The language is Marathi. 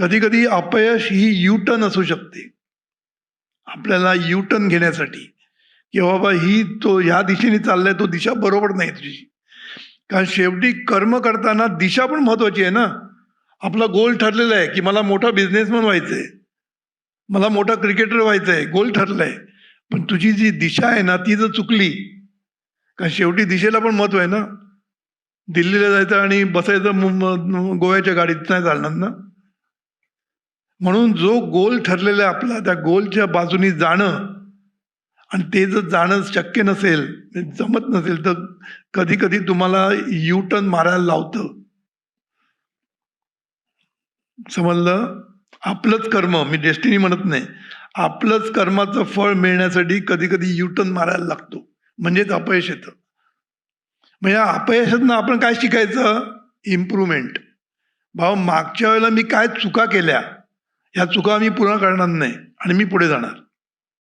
कधी कधी अपयश ही यू टर्न असू शकते. आपल्याला यू टर्न घेण्यासाठी. की बाबा ही तो ह्या दिशेने चाललाय तो दिशा बरोबर नाही तुझी. कारण शेवटी कर्म करताना दिशा पण महत्वाची आहे ना. आपला गोल ठरलेला आहे की मला मोठा बिझनेसमॅन व्हायचं आहे मला मोठा क्रिकेटर व्हायचं आहे गोल ठरलाय. पण तुझी जी दिशा आहे ना ती जर चुकली कारण शेवटी दिशेला पण महत्त्व आहे ना. दिल्लीला जायचं आणि बसायचं गोव्याच्या गाडीत नाही चालणार ना. म्हणून जो गोल ठरलेला आहे आपला त्या गोलच्या बाजूनी जाणं आणि ते जर जाणं शक्य नसेल जमत नसेल तर कधी कधी तुम्हाला यू टर्न मारायला लावतं. समजलं? आपलंच कर्म मी डेस्टिनी म्हणत नाही. आपलंच कर्माचं फळ मिळण्यासाठी कधी कधी यू टर्न मारायला लागतो. म्हणजेच अपयश येतं. मग या अपयशातनं आपण काय शिकायचं? इम्प्रूव्हमेंट भाऊ मागच्या वेळेला मी काय चुका केल्या? ह्या चुका मी पुन्हा करणार नाही आणि मी पुढे जाणार.